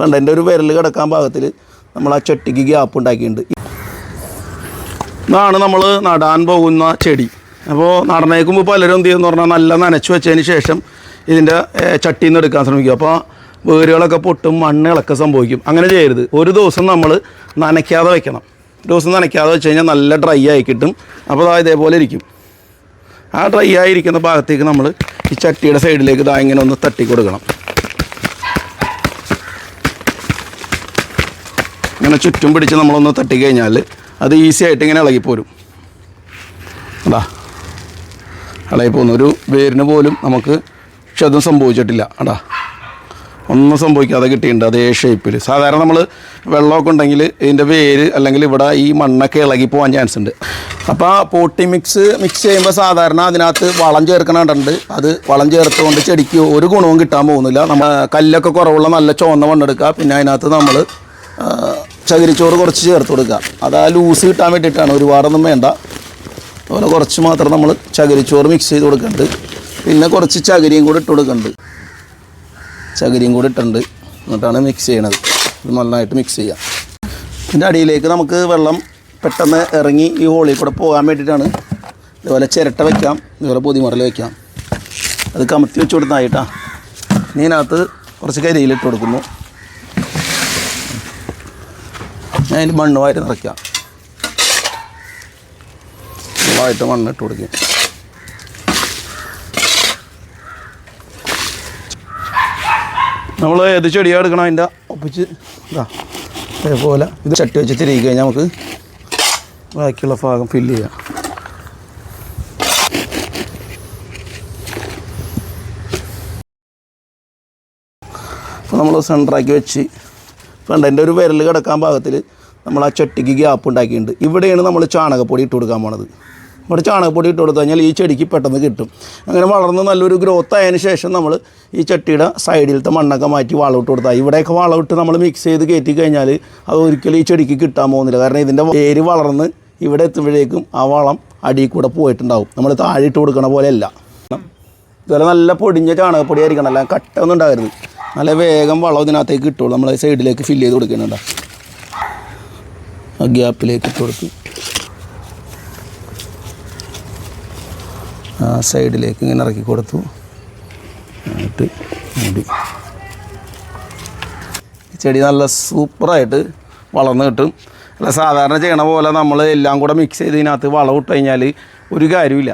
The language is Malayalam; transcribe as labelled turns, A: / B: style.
A: കണ്ട എന്റെ ഒരു വിരൽ കിടക്കാൻ ഭാഗത്തിൽ നമ്മൾ ആ ചട്ടിക്ക് ഗ്യാപ്പ് ഉണ്ടാക്കിയിട്ടുണ്ട്. ഇതാണ് നമ്മൾ നടാൻ പോകുന്ന ചെടി. അപ്പോൾ നടന്നേക്കുമ്പോൾ പലരും എന്ത് ചെയ്യുമെന്ന് പറഞ്ഞാൽ നല്ല നനച്ച് വെച്ചതിന് ശേഷം ഇതിന്റെ ചട്ടിയിൽ നിന്ന് എടുക്കാൻ ശ്രമിക്കും. അപ്പോൾ വേരുകളൊക്കെ പൊട്ടും മണ്ണിളക്കം സംഭവിക്കും. അങ്ങനെ ചെയ്യരുത്. ഒരു ദിവസം നമ്മൾ നനയ്ക്കാതെ വെക്കണം. ഒരു ദിവസം നനയ്ക്കാതെ വെച്ച് കഴിഞ്ഞാൽ നല്ല ഡ്രൈ ആയി കിട്ടും. അപ്പോൾ അതാ ഇതേപോലെ ഇരിക്കും. ആ ഡ്രൈ ആയിരിക്കുന്ന ഭാഗത്തേക്ക് നമ്മൾ ഈ ചട്ടിയുടെ സൈഡിലേക്ക് ഇതാ ഇങ്ങനെ ഒന്ന് തട്ടി കൊടുക്കണം ഇങ്ങനെ ചുറ്റും പിടിച്ച് നമ്മളൊന്ന് തട്ടിക്കഴിഞ്ഞാൽ അത് ഈസി ആയിട്ട് ഇങ്ങനെ ഇളകിപ്പോരും അതാ ഇളകിപ്പോകുന്നു ഒരു വേരിന് പോലും നമുക്ക് ക്ഷതം സംഭവിച്ചിട്ടില്ല. അടാ ഒന്നും സംഭവിക്കാതെ കിട്ടിയിട്ടുണ്ട് അതേ ഷേപ്പിൽ സാധാരണ നമ്മൾ വെള്ളമൊക്കെ ഉണ്ടെങ്കിൽ ഇതിന്റെ വേര് അല്ലെങ്കിൽ ഇവിടെ ഈ മണ്ണൊക്കെ ഇളകി പോകാൻ ചാൻസ് ഉണ്ട്. അപ്പോൾ പോട്ടി മിക്സ് മിക്സ് ചെയ്യുമ്പോൾ സാധാരണ അതിനകത്ത് വളം ചേർക്കണുണ്ട് അത് വളം ചേർത്തുകൊണ്ട് ചെടിക്ക് ഒരു ഗുണവും കിട്ടാൻ പോകുന്നില്ല. നമ്മൾ കല്ലൊക്കെ കുറവുള്ള നല്ല ചുവന്ന മണ്ണെടുക്കുക. പിന്നെ അതിനകത്ത് നമ്മൾ ചകിരിച്ചോറ് കുറച്ച് ചേർത്ത് കൊടുക്കുക. അത് ആ ലൂസ് കിട്ടാൻ വേണ്ടിയിട്ടാണ്. ഒരുപാടൊന്നും വേണ്ട. അതുപോലെ കുറച്ച് മാത്രം നമ്മൾ ചകിരിച്ചോറ് മിക്സ് ചെയ്ത് കൊടുക്കുന്നുണ്ട് പിന്നെ കുറച്ച് ചകിരിയും കൂടി ഇട്ട് കൊടുക്കുന്നുണ്ട് ചകിരിയും കൂടി ഇട്ടുണ്ട്. എന്നിട്ടാണ് മിക്സ് ചെയ്യണത്. ഇത് നന്നായിട്ട് മിക്സ് ചെയ്യാം. ഇതിന്റെ അടിയിലേക്ക് നമുക്ക് വെള്ളം പെട്ടെന്ന് ഇറങ്ങി ഈ ഹോളിൽ കൂടെ പോകാൻ വേണ്ടിയിട്ടാണ്. ഇതുപോലെ ചിരട്ട വയ്ക്കാം ഇതുപോലെ പൊതിമറൽ വയ്ക്കാം അത് കമത്തി വെച്ച് കൊടുത്തായിട്ടാണ് ഇതിനകത്ത് കുറച്ച് കരിയിലിട്ട് കൊടുക്കുന്നു. അതിൽ മണ്ണ് വാരി നിറയ്ക്കാം. ഫുള്ളായിട്ട് മണ്ണിട്ട് കൊടുക്കും. നമ്മൾ ഏത് ചെടിയാണ് എടുക്കണം അതിന്റെ ഒപ്പിച്ച്? ഇതാ അതേപോലെ ഇത് ചട്ടി വെച്ച് തിരികെ കഴിഞ്ഞാൽ നമുക്ക് ബാക്കിയുള്ള ഭാഗം ഫില്ല് ചെയ്യാം. അപ്പോൾ നമ്മൾ സെന്ററാക്കി വെച്ച് ഫ്രണ്ടിന്റെ ഒരു വിരൽ കിടക്കാൻ പാകത്തിൽ നമ്മൾ ആ ചട്ടിക്ക് ഗ്യാപ്പ് ഉണ്ടാക്കിയിട്ടുണ്ട്. ഇവിടെയാണ് നമ്മൾ ചാണകപ്പൊടി ഇട്ട് കൊടുക്കാൻ പോണത്. ഇവിടെ ചാണകപ്പൊടി ഇട്ട് കൊടുത്തു കഴിഞ്ഞാൽ ഈ ചെടിക്ക് പെട്ടെന്ന് കിട്ടും. അങ്ങനെ വളർന്ന് നല്ലൊരു ഗ്രോത്ത് ആയതിന് ശേഷം നമ്മൾ ഈ ചട്ടിയുടെ സൈഡിലത്തെ മണ്ണൊക്കെ മാറ്റി വളമിട്ട് കൊടുത്താൽ ഇവിടെയൊക്കെ വളമിട്ട് നമ്മൾ മിക്സ് ചെയ്ത് കയറ്റി കഴിഞ്ഞാൽ അത് ഒരിക്കലും ഈ ചെടിക്ക് കിട്ടാൻ പോകുന്നില്ല. കാരണം ഇതിന്റെ വേര് വളർന്ന് ഇവിടെ എത്തുമ്പോഴേക്കും ആ വളം അടിയിൽ കൂടെ പോയിട്ടുണ്ടാവും. നമ്മൾ താഴെ ഇട്ട് കൊടുക്കണ പോലെയല്ല. ഇതുപോലെ നല്ല പൊടിഞ്ഞ ചാണകപ്പൊടി ആയിരിക്കണം. അല്ല കട്ടൊന്നും ഉണ്ടാകരുത്. നല്ല വേഗം വളം ഇതിനകത്തേക്ക് കിട്ടുള്ളൂ. നമ്മൾ സൈഡിലേക്ക് ഫില്ല് ചെയ്ത് കൊടുക്കുന്നുണ്ട്. ആ ഗ്യാപ്പിലേക്ക് ഇട്ട് കൊടുക്കും ആ സൈഡിലേക്ക് ഇങ്ങനെ ഇറക്കി കൊടുത്തു. എന്നിട്ട് മൂടി. ചെടി നല്ല സൂപ്പറായിട്ട് വളർന്ന് കിട്ടും. അല്ല സാധാരണ ചെയ്യണ പോലെ നമ്മൾ എല്ലാം കൂടെ മിക്സ് ചെയ്ത് ഇതിനകത്ത് വളം ഇട്ട് കഴിഞ്ഞാൽ ഒരു കാര്യമില്ല